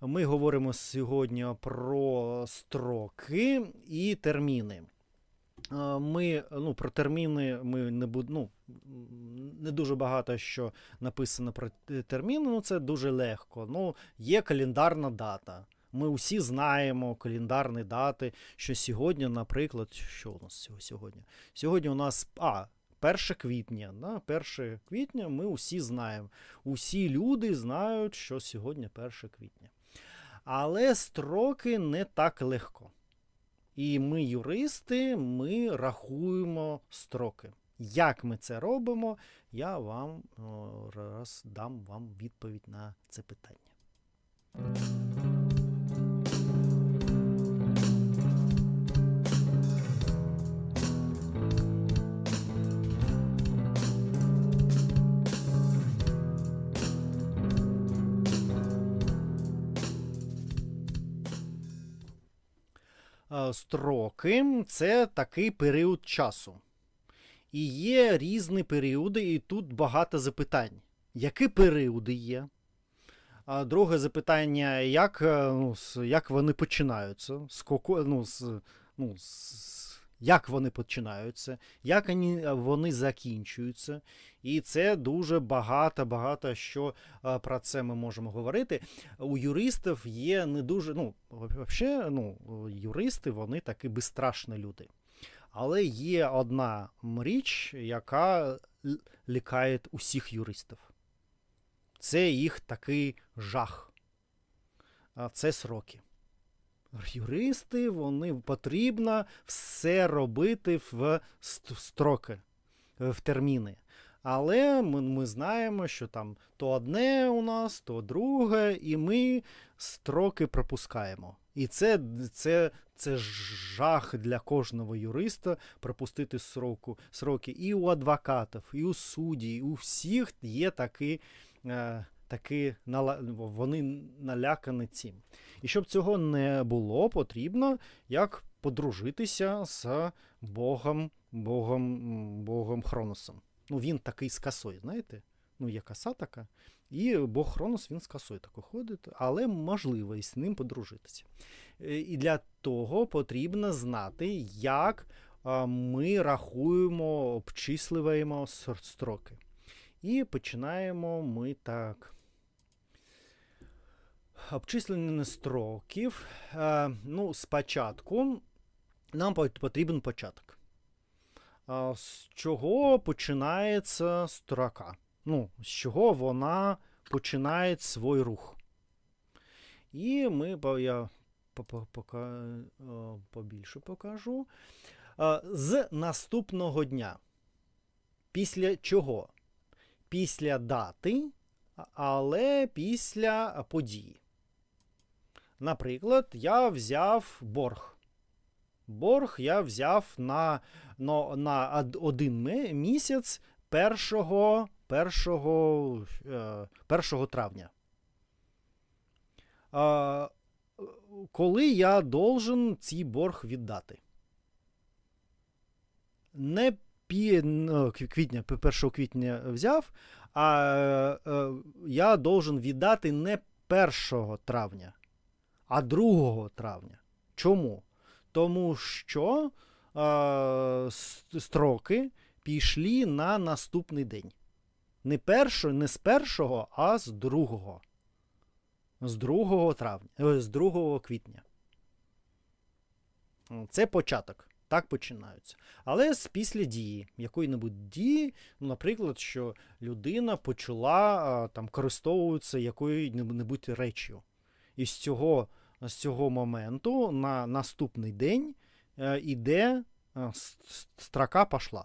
Ми говоримо сьогодні про строки і терміни. Ми ну, про терміни ми не буд, ну, не дуже багато що написано про терміни, ну це дуже легко. Ну, є календарна дата. Ми усі знаємо календарні дати, що сьогодні, наприклад, що у нас сього- сьогодні? Сьогодні у нас а, 1 квітня. Да? 1 квітня ми усі знаємо. Усі люди знають, що сьогодні 1 квітня. Але строки не так легко. І ми, юристи, ми рахуємо строки. Як ми це робимо, я вам о, раз вам відповідь на це питання. Строки це такий період часу. І є різні періоди, і тут багато запитань. Які періоди є? А друге запитання, як, е, ну, як вони починаються? З ну, з, ну, з, як вони починаються, як вони, е, вони закінчуються. І це дуже багато, багато що е, про це ми можемо говорити. У юристів є не дуже. Ну, взагалі, ну, юристи вони такі безстрашні люди. Але є одна річ, яка л- лякає усіх юристів. Це їх такий жах. А це сроки. Юристи, вони потрібно все робити в строки, в терміни. Але ми, ми знаємо, що там то одне у нас, то друге, і ми строки пропускаємо. І це, це, це жах для кожного юриста пропустити сроку, сроки. І у адвокатів, і у судді, і у всіх є такі, е, нала- вони налякані цим. І щоб цього не було, потрібно як подружитися з Богом, Богом, Богом Хроносом. Ну, він такий з косою, знаєте? Ну, є коса така. І Бог Хронос він з косою тако ходить, але можливо із ним подружитися. Е, І для того потрібно знати, як ми рахуємо, обчислюємо строки. І починаємо ми так. Обчислення строків. Е, ну, спочатку нам потрібен початок. А, З чого починається строка? Ну, з чого вона починає свій рух? І ми, я пока, побільше покажу. З наступного дня. Після чого? Після дати, але після події. Наприклад, я взяв борг. Борг я взяв на, на, на один місяць 1, 1, е, 1 травня. Коли я должен цей борг віддати? Не пі, ну, квітня, 1 квітня взяв, а е, я должен віддати не 1 травня, а 2 травня. Чому? Тому що е, строки пішли на наступний день. Не, першо, не з першого, а з другого. З 2 травня, е, з 2 квітня. Це початок. Так починаються. Але з після дії, якої-небудь дії, ну, наприклад, що людина почала а, там користовуватися якою-небудь речю. І з цього, з цього моменту на наступний день е, іде е, строка пішла.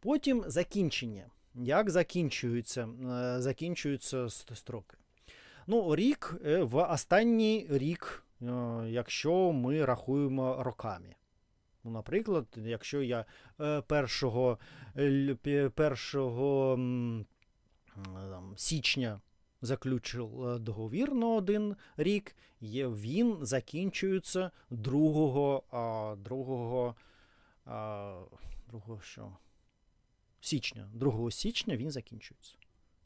Потім закінчення. Як закінчуються, е, закінчуються строки? Ну, рік в останній рік, якщо ми рахуємо роками. Ну, наприклад, якщо я першого, першого там, січня заключив е, договір на один рік, є, він закінчується 2, а, 2, а, 2 що? січня. 2 січня він закінчується.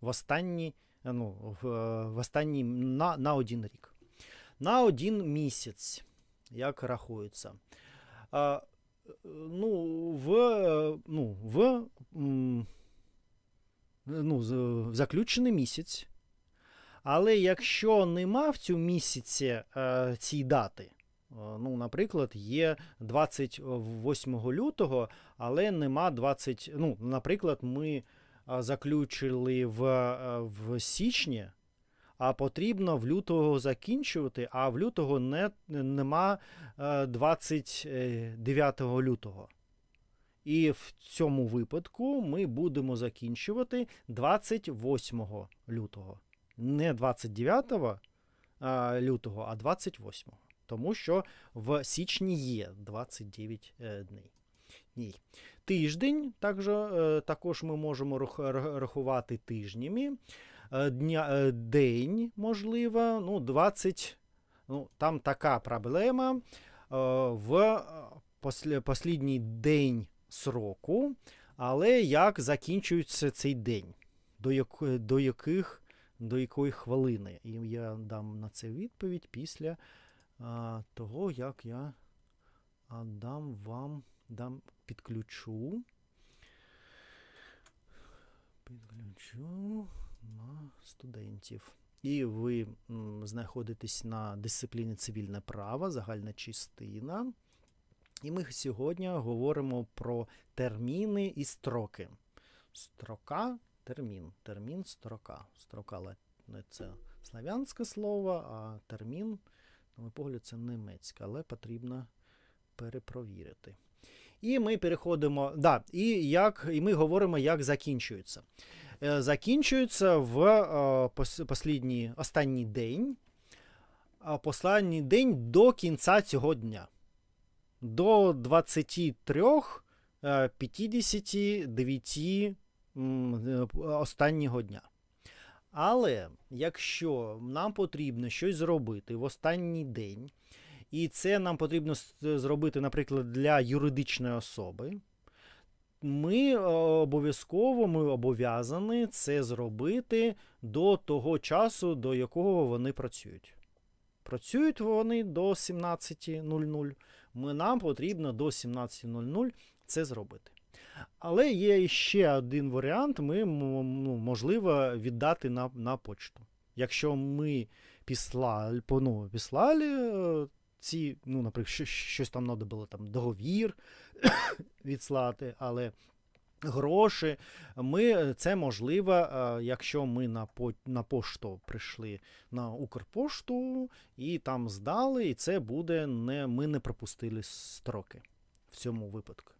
В останній е, ну, в, е, в останній на, на один рік. На один місяць, як рахується. А, ну, в, ну, в, ну, в заключений місяць. Але якщо нема в цьому місяці е, цієї дати, е, ну, наприклад, є 28 лютого, але нема 20. Ну, наприклад, ми заключили в, е, в січні, а потрібно в лютого закінчувати, а в лютого не, нема е, 29 лютого. І в цьому випадку ми будемо закінчувати 28 лютого. Не 29 а, лютого, а 28. Тому що в січні є 29 е, днів. Днів. Тиждень також, е, також ми можемо рах- рахувати тижнями. Е, Дня, день, можливо, ну, 20. Ну, там така проблема. В послідній день сроку, але як закінчується цей день, до, яких, до якої хвилини. І я дам на це відповідь після а, того, як я дам вам дам, підключу. Підключу на студентів. І ви знаходитесь на дисципліні цивільне право, загальна частина. І ми сьогодні говоримо про терміни і строки. Строка, термін. Термін, строка. Строка це славянське слово, а термін, на мій погляд, це німецьке, але потрібно перепровірити. І ми переходимо. Да, і, як, і ми говоримо, як закінчується. Е, Закінчується в е, послідній, останній день. Останній день до кінця цього дня до 23 е, 59 м, е, останнього дня. Але якщо нам потрібно щось зробити в останній день, і це нам потрібно зробити, наприклад, для юридичної особи, ми е, обов'язково ми обов'язані це зробити до того часу, до якого вони працюють. Працюють вони до 17.00 ми, нам потрібно до 17.00 це зробити. Але є ще один варіант: ми ну, можливо віддати на, на почту. Якщо ми післали, ну, післали е, ці, ну, наприклад, щось там треба було там договір відслати, але гроші, ми, це можливо, е, якщо ми на, по, на пошту прийшли на Укрпошту і там здали, і це буде не ми не пропустили строки в цьому випадку.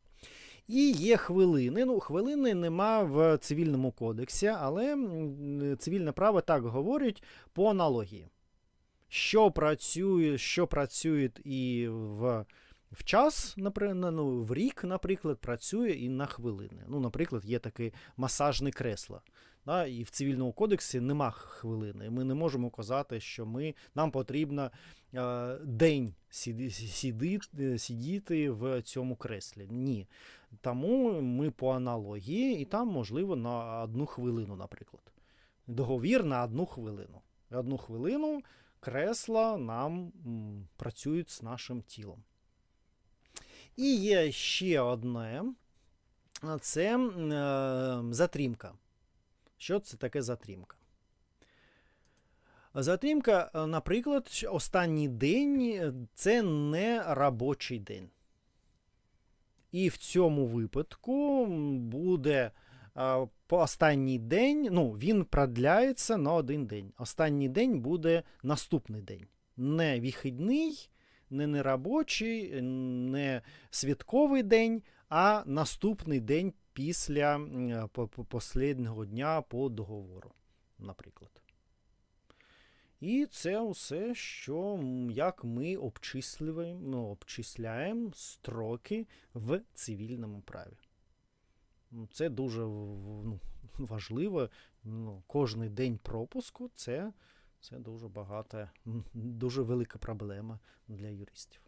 І є хвилини. Ну, хвилини нема в цивільному кодексі, але цивільне право так говорить по аналогії. Що працює, що працює і в, в час, напри- ну, в рік, наприклад, працює і на хвилини. Ну, наприклад, є таке масажне кресло. Да, і в цивільному кодексі нема хвилини. Ми не можемо казати, що ми, нам потрібно е, день сіди, сіди, сидіти в цьому креслі. Ні. Тому ми по аналогії, і там, можливо, на одну хвилину, наприклад. Договір на одну хвилину. Одну хвилину кресла нам працюють з нашим тілом. І є ще одне це е, затримка. Що це таке затримка? Затримка, наприклад, останній день е, це не робочий день. І в цьому випадку буде по останній день, ну, він продляється на один день. Останній день буде наступний день. Не вихідний, не неробочий, не святковий день, а наступний день після посліднього дня по договору, наприклад. І це усе, що як ми обчислюємо, ну, обчисляємо строки в цивільному праві. Це дуже ну, важливо. Ну, кожний день пропуску це, це дуже багато, дуже велика проблема для юристів.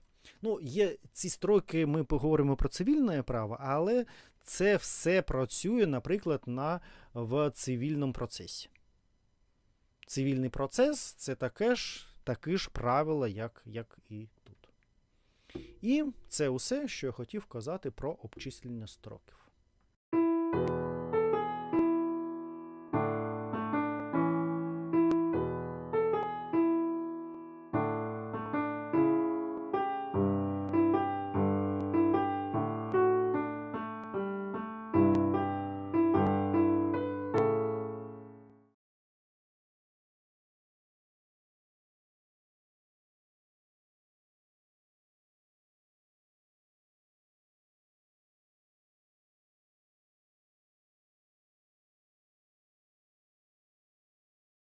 Ну, є ці строки, ми поговоримо про цивільне право, але це все працює, наприклад, на, в цивільному процесі. Цивільний процес це таке ж, такі ж правила, як, як і тут. І це усе, що я хотів казати про обчислення строків.